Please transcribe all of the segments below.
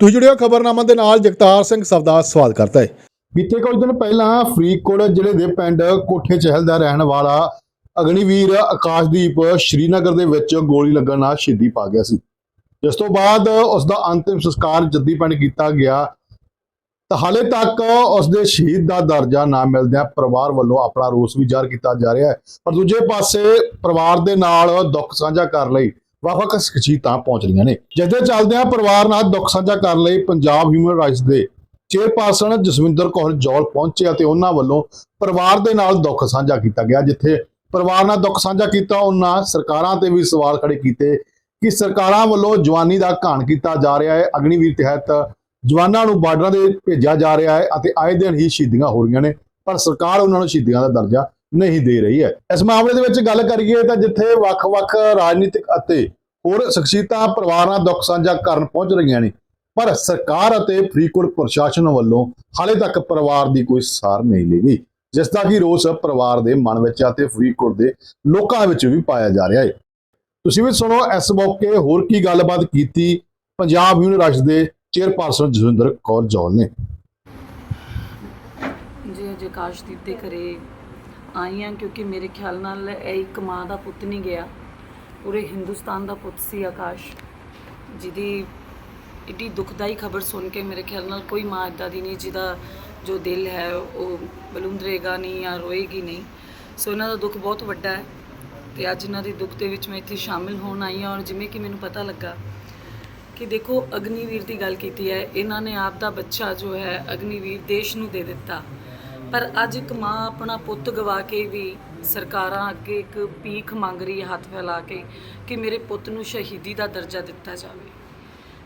ਤੁਸੀਂ ਜੁੜਿਓ ਖਬਰਨਾਮਾ ਦੇ ਨਾਲ, ਜਗਤਾਰ ਸਿੰਘ ਸਵਦਾ ਸਵਾਲ ਕਰਦਾ ਹੈ। ਬੀਤੇ ਕੁਝ ਦਿਨ ਪਹਿਲਾਂ ਫਰੀਦਕੋਟ ਜ਼ਿਲ੍ਹੇ ਦੇ ਪਿੰਡ ਕੋਠੇ ਚਹਿਲ ਦਾ ਰਹਿਣ ਵਾਲਾ ਅਗਨੀਵੀਰ ਆਕਾਸ਼ਦੀਪ ਸ਼੍ਰੀਨਗਰ ਦੇ ਵਿੱਚ ਗੋਲੀ ਲੱਗਣ ਨਾਲ ਸ਼ਹੀਦੀ ਪਾ ਗਿਆ ਸੀ। ਜਿਸ ਤੋਂ ਬਾਅਦ ਉਸ ਦਾ ਅੰਤਿਮ ਸੰਸਕਾਰ ਜੱਦੀ ਪਿੰਡ ਕੀਤਾ ਗਿਆ। ਤਾਂ ਹਾਲੇ ਤੱਕ ਉਸ ਦੇ ਸ਼ਹੀਦ ਦਾ ਦਰਜਾ ਨਾ ਮਿਲਦਿਆਂ ਪਰਿਵਾਰ ਵੱਲੋਂ ਆਪਣਾ ਰੋਸ ਵੀ ਜ਼ਾਹਰ ਕੀਤਾ ਜਾ ਰਿਹਾ ਹੈ। ਪਰ ਦੂਜੇ ਪਾਸੇ ਪਰਿਵਾਰ ਦੇ ਨਾਲ ਦੁੱਖ ਸਾਂਝਾ ਕਰ ਲਈ ਵੱਖ-ਵੱਖ ਸ਼ਖਸੀਅਤਾਂ ਪਹੁੰਚ ਰਹੀਆਂ ਨੇ। ਜਿਹਦੇ ਚੱਲਦਿਆਂ ਪਰਿਵਾਰ ਨਾਲ ਦੁੱਖ ਸਾਂਝਾ ਕਰਨ ਲਈ ਪੰਜਾਬ ਹਿਊਮਨ ਰਾਈਟਸ ਦੇ ਚੇਅਰਪਰਸਨ ਜਸਵਿੰਦਰ ਕੌਰ ਜੌਲ ਪਹੁੰਚੇ ਅਤੇ ਉਹਨਾਂ ਵੱਲੋਂ ਪਰਿਵਾਰ ਦੇ ਨਾਲ ਦੁੱਖ ਸਾਂਝਾ ਕੀਤਾ ਗਿਆ, ਜਿੱਥੇ ਪਰਿਵਾਰ ਨਾਲ ਦੁੱਖ ਸਾਂਝਾ ਕੀਤਾ, ਉਹਨਾਂ ਸਰਕਾਰਾਂ ਤੇ ਵੀ ਸਵਾਲ ਖੜੇ ਕੀਤੇ ਕਿ ਸਰਕਾਰਾਂ ਵੱਲੋਂ ਜਵਾਨੀ ਦਾ ਘਾਣ ਕੀਤਾ ਜਾ ਰਿਹਾ ਹੈ। ਅਗਨੀਵੀਰ ਤਹਿਤ ਜਵਾਨਾਂ ਨੂੰ ਬਾਰਡਰਾਂ ਦੇ ਭੇਜਿਆ ਜਾ ਰਿਹਾ ਹੈ ਅਤੇ ਆਏ ਦਿਨ ਹੀ ਸ਼ਹੀਦੀਆਂ ਹੋ ਰਹੀਆਂ ਨੇ, ਪਰ ਸਰਕਾਰ ਉਹਨਾਂ ਨੂੰ ਸ਼ਹੀਦੀਆਂ ਦਾ ਦਰਜਾ ਨਹੀਂ ਦੇ ਰਹੀ ਹੈ। ਇਸ ਮਾਮਲੇ ਦੇ ਵਿੱਚ ਗੱਲ ਕਰੀਏ ਤਾਂ ਜਿੱਥੇ ਵੱਖ-ਵੱਖ ਰਾਜਨੀਤਿਕ ਅਤੇ ਹੋਰ ਸ਼ਖਸੀਅਤਾਂ, ਪਰਿਵਾਰ ਨਾਲ ਦੁੱਖ ਸਾਂਝਾ ਕਰਨ ਪਹੁੰਚ ਰਹੀਆਂ ਨੇ। ਪਰ ਸਰਕਾਰ ਅਤੇ ਫਰੀਦਕੋਟ ਪ੍ਰਸ਼ਾਸਨ ਵੱਲੋਂ ਹਾਲੇ ਤੱਕ ਪਰਿਵਾਰ ਦੀ ਕੋਈ ਸਾਰ ਨਹੀਂ ਲਈ ਗਈ ਜਿਸ ਦਾ ਕਿ ਰੋਸ ਪਰਿਵਾਰ ਦੇ ਮਨ ਵਿੱਚ ਅਤੇ ਫਰੀਦਕੋਟ ਦੇ ਲੋਕਾਂ ਵਿੱਚ ਵੀ ਪਾਇਆ ਜਾ ਰਿਹਾ ਹੈ। ਤੁਸੀਂ ਵੀ ਸੁਣੋ, ਇਸ ਮੌਕੇ ਹੋਰ ਕੀ ਗੱਲਬਾਤ ਕੀਤੀ ਪੰਜਾਬ ਯੂਨੀਵਰਸਿਟੀ ਦੇ ਚੇਅਰਪਰਸਨ ਜਸਵਿੰਦਰ ਕੌਰ ਜੌਲ ਨੇ। ਜੀ, ਅੱਜ ਆਕਾਸ਼ਦੀਪ ਦੇ ਘਰੇ ਆਈ ਹਾਂ ਕਿਉਂਕਿ ਮੇਰੇ ਖਿਆਲ ਨਾਲ ਇਹ ਇੱਕ ਮਾਂ ਦਾ ਪੁੱਤ ਨਹੀਂ ਗਿਆ। ਪੂਰੇ ਹਿੰਦੁਸਤਾਨ ਦਾ ਪੁੱਤ ਸੀ ਆਕਾਸ਼, ਜਿਹਦੀ ਇੱਡੀ ਦੁਖਦਾਈ ਖਬਰ ਸੁਣ ਕੇ ਮੇਰੇ ਖਿਆਲ ਨਾਲ ਕੋਈ ਮਾਂ ਇਦਾਂ ਦੀ ਨਹੀਂ, ਜਿਹਦਾ ਜੋ ਦਿਲ ਹੈ ਉਹ ਬਲੁੰਦਰੇਗਾ ਨਹੀਂ ਜਾਂ ਰੋਏਗੀ ਨਹੀਂ। ਸੋ ਇਹਨਾਂ ਦਾ ਦੁੱਖ ਬਹੁਤ ਵੱਡਾ ਹੈ ਤੇ ਅੱਜ ਇਹਨਾਂ ਦੇ ਦੁੱਖ ਦੇ ਵਿੱਚ ਮੈਂ ਇੱਥੇ ਸ਼ਾਮਿਲ ਹੋਣ ਆਈ ਹਾਂ ਔਰ ਜਿਵੇਂ ਕਿ ਮੈਨੂੰ ਪਤਾ ਲੱਗਾ ਕਿ ਦੇਖੋ, ਅਗਨੀਵੀਰ ਦੀ ਗੱਲ ਕੀਤੀ ਹੈ, ਇਹਨਾਂ ਨੇ ਆਪ ਦਾ ਬੱਚਾ ਜੋ ਹੈ ਅਗਨੀਵੀਰ ਦੇਸ਼ ਨੂੰ ਦੇ ਦਿੱਤਾ। ਪਰ ਅੱਜ ਇੱਕ ਮਾਂ ਆਪਣਾ ਪੁੱਤ ਗਵਾ ਕੇ ਵੀ ਸਰਕਾਰਾਂ ਅੱਗੇ ਇੱਕ ਭੀਖ ਮੰਗ ਰਹੀ ਹੈ, ਹੱਥ ਫੈਲਾ ਕੇ ਕਿ ਮੇਰੇ ਪੁੱਤ ਨੂੰ ਸ਼ਹੀਦੀ ਦਾ ਦਰਜਾ ਦਿੱਤਾ ਜਾਵੇ।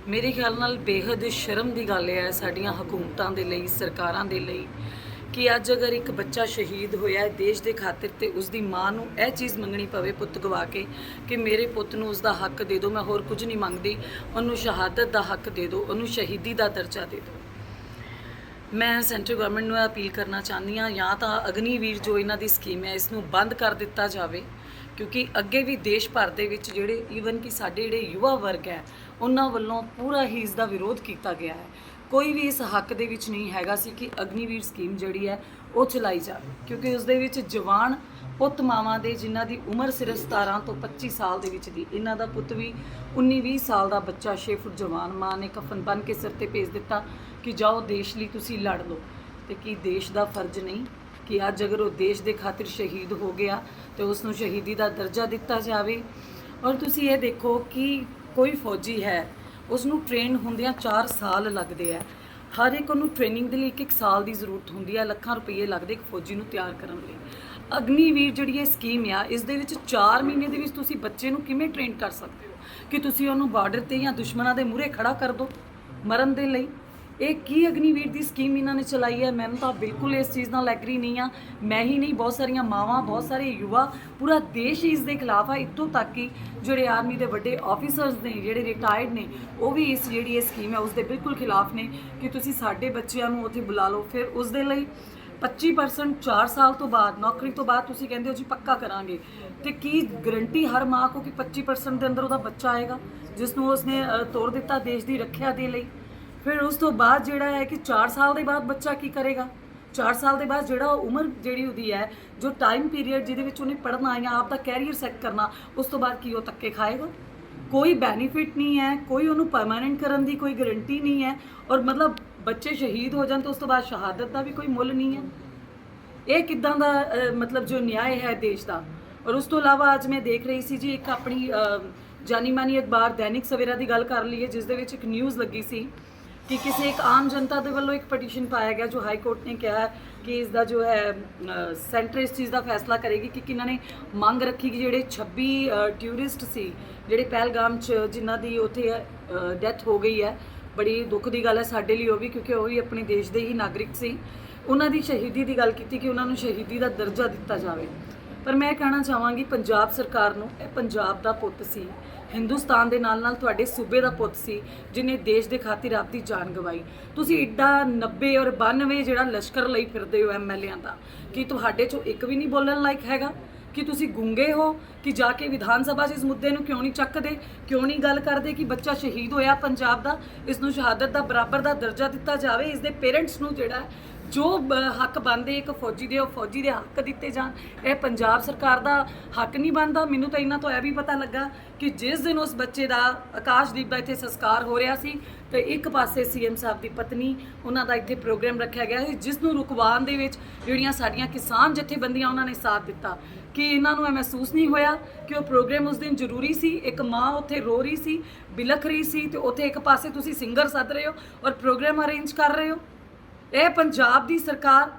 ਮੇਰੇ ਖਿਆਲ ਨਾਲ ਬੇਹੱਦ ਸ਼ਰਮ ਦੀ ਗੱਲ ਹੈ ਸਾਡੀਆਂ ਹਕੂਮਤਾਂ ਦੇ ਲਈ, ਸਰਕਾਰਾਂ ਦੇ ਲਈ, ਕਿ ਅੱਜ ਅਗਰ ਇੱਕ ਬੱਚਾ ਸ਼ਹੀਦ ਹੋਇਆ ਹੈ ਦੇਸ਼ ਦੇ ਖਾਤਰ ਤੇ ਉਸ ਦੀ ਮਾਂ ਨੂੰ ਇਹ ਚੀਜ਼ ਮੰਗਣੀ ਪਵੇ ਪੁੱਤ ਗਵਾ ਕੇ ਕਿ ਮੇਰੇ ਪੁੱਤ ਨੂੰ ਉਸ ਦਾ ਹੱਕ ਦੇ ਦਿਓ, ਮੈਂ ਹੋਰ ਕੁਝ ਨਹੀਂ ਮੰਗਦੀ, ਉਹਨੂੰ ਸ਼ਹਾਦਤ ਦਾ ਹੱਕ ਦੇ ਦਿਓ, ਉਹਨੂੰ ਸ਼ਹੀਦੀ ਦਾ ਦਰਜਾ ਦੇ ਦਿਓ। ਮੈਂ ਸੈਂਟਰ ਗਵਰਨਮੈਂਟ ਨੂੰ ਇਹ ਅਪੀਲ ਕਰਨਾ ਚਾਹੁੰਦੀ ਹਾਂ, ਜਾਂ ਤਾਂ ਅਗਨੀਵੀਰ ਜੋ ਇਹਨਾਂ ਦੀ ਸਕੀਮ ਹੈ ਇਸ ਨੂੰ ਬੰਦ ਕਰ ਦਿੱਤਾ ਜਾਵੇ, ਕਿਉਂਕਿ ਅੱਗੇ ਵੀ ਦੇਸ਼ ਭਰ ਦੇ ਵਿੱਚ ਜਿਹੜੇ ਈਵਨ ਕਿ ਸਾਡੇ ਜਿਹੜੇ ਯੁਵਾ ਵਰਗ ਹੈ, ਉਹਨਾਂ ਵੱਲੋਂ ਪੂਰਾ ਹੀ ਇਸ ਦਾ ਵਿਰੋਧ ਕੀਤਾ ਗਿਆ ਹੈ। ਕੋਈ ਵੀ ਇਸ ਹੱਕ ਦੇ ਵਿੱਚ ਨਹੀਂ ਹੈਗਾ ਸੀ ਕਿ ਅਗਨੀਵੀਰ ਸਕੀਮ ਜਿਹੜੀ ਹੈ, ਉਹ ਚਲਾਈ ਜਾਵੇ, ਕਿਉਂਕਿ ਉਸ ਦੇ ਵਿੱਚ ਜਵਾਨ ਪੁੱਤ ਮਾਵਾਂ ਦੇ ਜਿਨ੍ਹਾਂ ਦੀ ਉਮਰ ਸਿਰਫ 17 ਤੋਂ 25 ਸਾਲ ਦੇ ਵਿੱਚ ਦੀ, ਇਹਨਾਂ ਦਾ ਪੁੱਤ ਵੀ 19-20 ਸਾਲ ਦਾ ਬੱਚਾ 6 ਫੁੱਟ ਜਵਾਨ ਮਾਂ ਨੇ ਕਫਨ ਬਨ ਕੇ ਸਿਰ ਤੇ ਭੇਜ ਦਿੱਤਾ ਕਿ ਜਾਓ ਦੇਸ਼ ਲਈ ਤੁਸੀਂ ਲੜ ਲਓ ਤੇ ਕੀ ਦੇਸ਼ ਦਾ ਫਰਜ਼ ਨਹੀਂ ਕਿ ਅੱਜ ਅਗਰ ਉਹ ਦੇਸ਼ ਦੇ ਖਾਤਰ ਸ਼ਹੀਦ ਹੋ ਗਿਆ ਤੇ ਉਸ ਨੂੰ ਸ਼ਹੀਦੀ ਦਾ ਦਰਜਾ ਦਿੱਤਾ ਜਾਵੇ। ਔਰ ਤੁਸੀਂ ਇਹ ਦੇਖੋ ਕਿ ਕੋਈ ਫੌਜੀ ਹੈ ਉਸ ਨੂੰ ਟ੍ਰੇਨ ਹੁੰਦਿਆਂ 4 ਸਾਲ ਲੱਗਦੇ ਆ। ਹਰ ਇੱਕ ਨੂੰ ਟ੍ਰੇਨਿੰਗ ਦੇ ਲਈ ਇੱਕ ਇੱਕ ਸਾਲ ਦੀ ਜ਼ਰੂਰਤ ਹੁੰਦੀ ਹੈ ਲੱਖਾਂ ਰੁਪਏ ਲੱਗਦੇ ਇੱਕ ਫੌਜੀ ਨੂੰ ਤਿਆਰ ਕਰਨ ਲਈ। ਅਗਨੀਵੀਰ ਜਿਹੜੀ ਇਹ ਸਕੀਮ ਆ, ਇਸ ਦੇ ਵਿੱਚ 4 ਮਹੀਨੇ ਦੇ ਵਿੱਚ ਤੁਸੀਂ ਬੱਚੇ ਨੂੰ ਕਿਵੇਂ ਟ੍ਰੇਨ ਕਰ ਸਕਦੇ ਹੋ? ਕਿ ਤੁਸੀਂ ਉਹਨੂੰ ਬਾਰਡਰ ਤੇ ਜਾਂ ਦੁਸ਼ਮਣਾਂ ਦੇ ਮੂਹਰੇ ਖੜਾ ਕਰ ਦਿਓ ਮਰਨ ਦੇ ਲਈ? ਇਹ ਕੀ ਅਗਨੀਵੀਰ ਦੀ ਸਕੀਮ ਇਹਨਾਂ ਨੇ ਚਲਾਈ ਹੈ? ਮੈਨੂੰ ਤਾਂ ਬਿਲਕੁਲ ਇਸ ਚੀਜ਼ ਨਾਲ ਐਗਰੀ ਨਹੀਂ ਆ ਮੈਂ ਹੀ ਨਹੀਂ, ਬਹੁਤ ਸਾਰੀਆਂ ਮਾਵਾਂ, ਬਹੁਤ ਸਾਰੇ ਯੁਵਾ, ਪੂਰਾ ਦੇਸ਼ ਹੀ ਇਸ ਦੇ ਖਿਲਾਫ ਆ। ਇੱਥੋਂ ਤੱਕ ਕਿ ਜਿਹੜੇ ਆਰਮੀ ਦੇ ਵੱਡੇ ਆਫੀਸਰਸ ਨੇ, ਜਿਹੜੇ ਰਿਟਾਇਰਡ ਨੇ, ਉਹ ਵੀ ਇਸ ਜਿਹੜੀ ਇਹ ਸਕੀਮ ਹੈ ਉਸ ਦੇ ਬਿਲਕੁਲ ਖਿਲਾਫ ਨੇ ਕਿ ਤੁਸੀਂ ਸਾਡੇ ਬੱਚਿਆਂ ਨੂੰ ਉੱਥੇ ਬੁਲਾ ਲਓ। ਫਿਰ ਉਸ ਦੇ ਲਈ 25% 4 ਸਾਲ ਤੋਂ ਬਾਅਦ, ਨੌਕਰੀ ਤੋਂ ਬਾਅਦ ਤੁਸੀਂ ਕਹਿੰਦੇ ਹੋ ਜੀ ਪੱਕਾ ਕਰਾਂਗੇ। ਤੇ ਕੀ ਗਰੰਟੀ ਹਰ ਮਾਂ ਕੋ ਕਿ 25% ਦੇ ਅੰਦਰ ਉਹਦਾ ਬੱਚਾ ਆਏਗਾ, ਜਿਸ ਨੂੰ ਉਸਨੇ ਤੋੜ ਦਿੱਤਾ ਦੇਸ਼ ਦੀ ਰੱਖਿਆ ਦੇ ਲਈ। ਫਿਰ ਉਸ ਤੋਂ ਬਾਅਦ ਜਿਹੜਾ ਹੈ ਕਿ 4 ਸਾਲ ਦੇ ਬਾਅਦ ਬੱਚਾ ਕੀ ਕਰੇਗਾ? 4 ਸਾਲ ਦੇ ਬਾਅਦ ਜਿਹੜਾ ਉਹ ਉਮਰ ਜਿਹੜੀ ਉਹਦੀ ਹੈ, ਜੋ ਟਾਈਮ ਪੀਰੀਅਡ ਜਿਹਦੇ ਵਿੱਚ ਉਹਨੇ ਪੜ੍ਹਨਾ ਜਾਂ ਆਪ ਦਾ ਕੈਰੀਅਰ ਸੈੱਟ ਕਰਨਾ, ਉਸ ਤੋਂ ਬਾਅਦ ਕੀ ਉਹ ਤੱਕੇ ਖਾਏਗਾ? ਕੋਈ ਬੈਨੀਫਿਟ ਨਹੀਂ ਹੈ, ਕੋਈ ਉਹਨੂੰ ਪਰਮਾਨੈਂਟ ਕਰਨ ਦੀ ਕੋਈ ਗਾਰੰਟੀ ਨਹੀਂ ਹੈ। ਔਰ ਮਤਲਬ ਬੱਚੇ ਸ਼ਹੀਦ ਹੋ ਜਾਣ ਤਾਂ ਉਸ ਤੋਂ ਬਾਅਦ ਸ਼ਹਾਦਤ ਦਾ ਵੀ ਕੋਈ ਮੁੱਲ ਨਹੀਂ ਹੈ। ਇਹ ਕਿਦਾਂ ਦਾ ਮਤਲਬ ਜੋ ਨਿਆਂ ਹੈ ਦੇਸ਼ ਦਾ? ਔਰ ਉਸ ਤੋਂ ਇਲਾਵਾ ਅੱਜ ਮੈਂ ਦੇਖ ਰਹੀ ਸੀ ਜੀ, ਇੱਕ ਆਪਣੀ ਜਾਨੀ ਮਾਨੀ ਅਖਬਾਰ ਦੈਨਿਕ ਸਵੇਰਾ ਦੀ ਗੱਲ ਕਰ ਲਈਏ, ਜਿਸ ਦੇ ਵਿੱਚ ਇੱਕ ਨਿਊਜ਼ ਲੱਗੀ ਸੀ ਕਿ ਕਿਸੇ ਇੱਕ ਆਮ ਜਨਤਾ ਦੇ ਵੱਲੋਂ ਇੱਕ ਪਟੀਸ਼ਨ ਪਾਇਆ ਗਿਆ, ਜੋ ਹਾਈ ਕੋਰਟ ਨੇ ਕਿਹਾ ਕਿ ਇਸ ਦਾ ਜੋ ਹੈ ਸੈਂਟਰ ਇਸ ਚੀਜ਼ ਦਾ ਫੈਸਲਾ ਕਰੇਗੀ ਕਿ ਕਿਨਾਂ ਨੇ ਮੰਗ ਰੱਖੀ ਕਿ ਜਿਹੜੇ 26 ਟੂਰਿਸਟ ਸੀ, ਜਿਹੜੇ ਪਹਿਲਗਾਮ ਚ ਜਿਨ੍ਹਾਂ ਦੀ ਉੱਥੇ ਡੈਥ ਹੋ ਗਈ ਹੈ ਬੜੀ ਦੁੱਖ ਦੀ ਗੱਲ ਹੈ ਸਾਡੇ ਲਈ ਉਹ ਵੀ, ਕਿਉਂਕਿ ਉਹ ਵੀ ਆਪਣੇ ਦੇਸ਼ ਦੇ ਹੀ ਨਾਗਰਿਕ ਸੀ। ਉਹਨਾਂ ਦੀ ਸ਼ਹੀਦੀ ਦੀ ਗੱਲ ਕੀਤੀ ਕਿ ਉਹਨਾਂ ਨੂੰ ਸ਼ਹੀਦੀ ਦਾ ਦਰਜਾ ਦਿੱਤਾ ਜਾਵੇ। ਪਰ ਮੈਂ ਕਹਿਣਾ ਚਾਹਾਂਗੀ, ਪੰਜਾਬ ਸਰਕਾਰ ਨੂੰ ਇਹ ਪੰਜਾਬ ਦਾ ਪੁੱਤ ਸੀ। ਹਿੰਦੁਸਤਾਨ ਦੇ ਨਾਲ ਨਾਲ ਤੁਹਾਡੇ ਸੂਬੇ ਦਾ ਪੁੱਤ ਸੀ, ਜਿਨੇ ਦੇਸ਼ ਦੇ ਖਾਤਰ ਆਪਦੀ ਜਾਨ ਗਵਾਈ। ਤੁਸੀਂ ਇੱਡਾ 90 ਔਰ 92 ਜਿਹੜਾ ਲਸ਼ਕਰ ਲਈ ਫਿਰਦੇ ਹੋ ਐਮਐਲਏਆਂ ਦਾ, ਕੀ ਤੁਹਾਡੇ ਚੋਂ ਇੱਕ ਵੀ ਨਹੀਂ ਬੋਲਣ ਲਾਇਕ ਹੈਗਾ? ਕਿ ਤੁਸੀਂ ਗੁੰਗੇ ਹੋ ਕਿ ਜਾ ਕੇ ਵਿਧਾਨ ਸਭਾ 'ਚ ਇਸ ਮੁੱਦੇ ਨੂੰ ਕਿਉਂ ਨਹੀਂ ਚੱਕਦੇ? ਕਿਉਂ ਨਹੀਂ ਗੱਲ ਕਰਦੇ ਕਿ ਬੱਚਾ ਸ਼ਹੀਦ ਹੋਇਆ ਪੰਜਾਬ ਦਾ? ਇਸ ਨੂੰ ਸ਼ਹਾਦਤ ਦਾ ਬਰਾਬਰ ਦਾ ਦਰਜਾ ਦਿੱਤਾ ਜਾਵੇ? ਇਸ ਦੇ ਪੇਰੈਂਟਸ ਨੂੰ ਜਿਹੜਾ ਜੋ ਬ- ਹੱਕ ਬਣਦੇ, ਇੱਕ ਫੌਜੀ ਦੇ, ਉਹ ਫੌਜੀ ਦੇ ਹੱਕ ਦਿੱਤੇ ਜਾਣ, ਇਹ ਪੰਜਾਬ ਸਰਕਾਰ ਦਾ ਹੱਕ ਨਹੀਂ ਬਣਦਾ। ਮੈਨੂੰ ਤਾਂ ਇਹਨਾਂ ਤੋਂ ਇਹ ਵੀ ਪਤਾ ਲੱਗਾ ਕਿ ਜਿਸ ਦਿਨ ਉਸ ਬੱਚੇ ਦਾ ਆਕਾਸ਼ਦੀਪ ਦਾ ਇੱਥੇ ਸੰਸਕਾਰ ਹੋ ਰਿਹਾ ਸੀ, ਤੇ ਇੱਕ ਪਾਸੇ ਸੀਐਮ ਸਾਹਿਬ ਦੀ ਪਤਨੀ, ਉਹਨਾਂ ਦਾ ਇੱਥੇ ਪ੍ਰੋਗਰਾਮ ਰੱਖਿਆ ਗਿਆ ਸੀ, ਜਿਸ ਨੂੰ ਰੁਕਵਾਉਣ ਦੇ ਵਿੱਚ ਜਿਹੜੀਆਂ ਸਾਡੀਆਂ ਕਿਸਾਨ ਜਥੇਬੰਦੀਆਂ ਉਹਨਾਂ ਨੇ ਸਾਥ ਦਿੱਤਾ। ਕਿ ਇਹਨਾਂ ਨੂੰ ਇਹ ਮਹਿਸੂਸ ਨਹੀਂ ਹੋਇਆ ਕਿ ਉਹ ਪ੍ਰੋਗਰਾਮ ਉਸ ਦਿਨ ਜ਼ਰੂਰੀ ਸੀ, ਇੱਕ ਮਾਂ ਉੱਥੇ ਰੋ ਰਹੀ ਸੀ, ਬਿਲਖ ਰਹੀ ਸੀ, ਤੇ ਉੱਥੇ ਇੱਕ ਪਾਸੇ ਤੁਸੀਂ ਸਿੰਗਰ ਸੱਦ ਰਹੇ ਹੋ ਔਰ ਪ੍ਰੋਗਰਾਮ ਅਰੇਂਜ ਕਰ ਰਹੇ ਹੋ। ਇਹ ਪੰਜਾਬ ਦੀ ਸਰਕਾਰ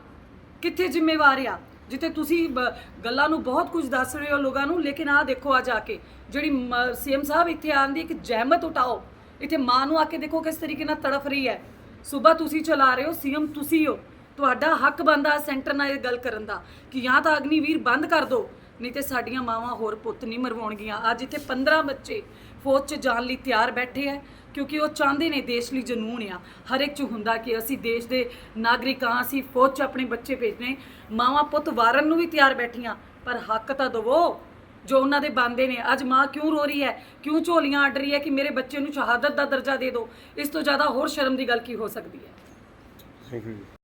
ਕਿੱਥੇ ਜ਼ਿੰਮੇਵਾਰ ਆ? ਜਿੱਥੇ ਤੁਸੀਂ ਬ- ਗੱਲਾਂ ਨੂੰ ਬਹੁਤ ਕੁਝ ਦੱਸ ਰਹੇ ਹੋ ਲੋਕਾਂ ਨੂੰ, ਲੇਕਿਨ ਆਹ ਦੇਖੋ ਆ ਜਾ ਕੇ, ਜਿਹੜੀ ਸੀਐਮ ਸਾਹਿਬ ਇੱਥੇ ਆਉਣ ਦੀ ਇੱਕ ਜ਼ਹਿਮਤ ਉਠਾਓ। ਇੱਥੇ ਮਾਂ ਨੂੰ ਆ ਕੇ ਦੇਖੋ ਕਿਸ ਤਰੀਕੇ ਨਾਲ ਤੜਫ ਰਹੀ ਹੈ। ਸਵੇਰ ਤੁਸੀਂ ਚਲਾ ਰਹੇ ਹੋ, ਸੀਐਮ ਤੁਸੀਂ ਹੋ। ਤੁਹਾਡਾ ਹੱਕ ਬਣਦਾ ਸੈਂਟਰ ਨਾਲ ਇਹ ਗੱਲ ਕਰਨ ਦਾ ਕਿ ਜਾਂ ਤਾਂ ਅਗਨੀਵੀਰ ਬੰਦ ਕਰ ਦਿਓ ਨਹੀਂ ਤੇ ਸਾਡੀਆਂ ਮਾਵਾਂ ਹੋਰ ਪੁੱਤ ਨਹੀਂ ਮਰਵਾਉਣਗੀਆਂ। ਅੱਜ ਇੱਥੇ 15 ਬੱਚੇ ਫੌਜ 'ਚ ਜਾਣ ਲਈ ਤਿਆਰ ਬੈਠੇ ਹੈ। ਕਿਉਂਕਿ ਉਹ ਚਾਹੁੰਦੇ ਨੇ ਦੇਸ਼ ਲਈ ਜਨੂਨ ਆ। ਹਰ ਇੱਕ 'ਚ ਹੁੰਦਾ ਕਿ ਅਸੀਂ ਦੇਸ਼ ਦੇ ਨਾਗਰਿਕ ਨਾਗਰਿਕਾਂ ਅਸੀਂ ਫੌਜ 'ਚ ਆਪਣੇ ਬੱਚੇ ਭੇਜਨੇ। ਮਾਵਾਂ ਪੁੱਤ ਵਾਰਨ ਨੂੰ ਵੀ ਤਿਆਰ ਬੈਠੀਆਂ, ਪਰ ਹੱਕ ਤਾਂ ਦਵੋ, ਜੋ ਉਹਨਾਂ ਦੇ ਬੰਦੇ ਨੇ। ਅੱਜ ਮਾਂ ਕਿਉਂ ਰੋ ਰਹੀ ਹੈ? ਕਿਉਂ ਝੋਲੀਆਂ ਅੱਡ ਰਹੀ ਹੈ ਕਿ ਮੇਰੇ ਬੱਚੇ ਨੂੰ ਸ਼ਹਾਦਤ ਦਾ ਦਰਜਾ ਦੇ ਦਿਓ ਇਸ ਤੋਂ ਜ਼ਿਆਦਾ ਹੋਰ ਸ਼ਰਮ ਦੀ ਗੱਲ ਕੀ ਹੋ ਸਕਦੀ ਹੈ?